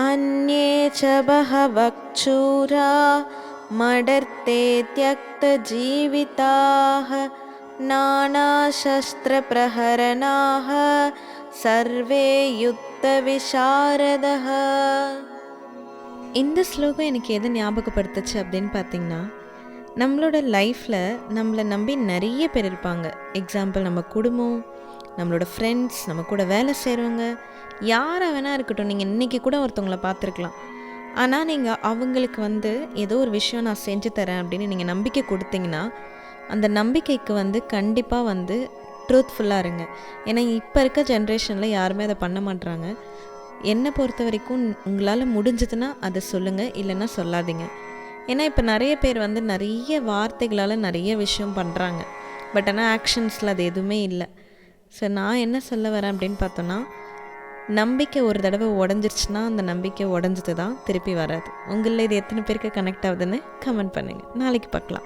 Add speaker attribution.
Speaker 1: अन्ये च बहवक्चूरा मडर्ते त्यक्तजीविताः नानाशस्त्रप्रहरणाः सर्वे युद्धविशारदः இந்த ஸ்லோகம் எனக்கு எதை ஞாபகப்படுத்துச்சு அப்படின்னு பார்த்தீங்கன்னா நம்மளோட லைஃப்பில் நம்மளை நம்பி நிறைய பேர் இருப்பாங்க எக்ஸாம்பிள் நம்ம குடும்பம் நம்மளோட ஃப்ரெண்ட்ஸ் நம்ம கூட வேலை செய்கிறவங்க யாராக வேணால் இருக்கட்டும் நீங்கள் இன்றைக்கி கூட ஒருத்தவங்கள பார்த்துருக்கலாம். ஆனால் நீங்கள் அவங்களுக்கு வந்து ஏதோ ஒரு விஷயம் நான் செஞ்சு தரேன் அப்படின்னு நீங்கள் நம்பிக்கை கொடுத்தீங்கன்னா அந்த நம்பிக்கைக்கு வந்து கண்டிப்பாக வந்து ட்ரூத்ஃபுல்லாக இருங்க. ஏன்னா இப்போ இருக்க ஜென்ரேஷனில் யாருமே அதை பண்ண மாட்றாங்க. என்னை பொறுத்த வரைக்கும் உங்களால் முடிஞ்சதுன்னா அதை சொல்லுங்கள் இல்லைன்னா சொல்லாதீங்க. ஏன்னா இப்போ நிறைய பேர் வந்து நிறைய வார்த்தைகளால் நிறைய விஷயம் பண்ணுறாங்க பட் ஆனால் ஆக்ஷன்ஸில் அது எதுவுமே இல்லை. ஸோ நான் என்ன சொல்ல வரேன் அப்படின்னு பார்த்தோன்னா நம்பிக்கை ஒரு தடவை உடஞ்சிருச்சுன்னா அந்த நம்பிக்கை உடஞ்சது தான் திருப்பி வராது. உங்களில் இது எத்தனை பேருக்கு கனெக்ட் ஆகுதுன்னு கமெண்ட் பண்ணுங்கள் நாளைக்கு பார்க்கலாம்.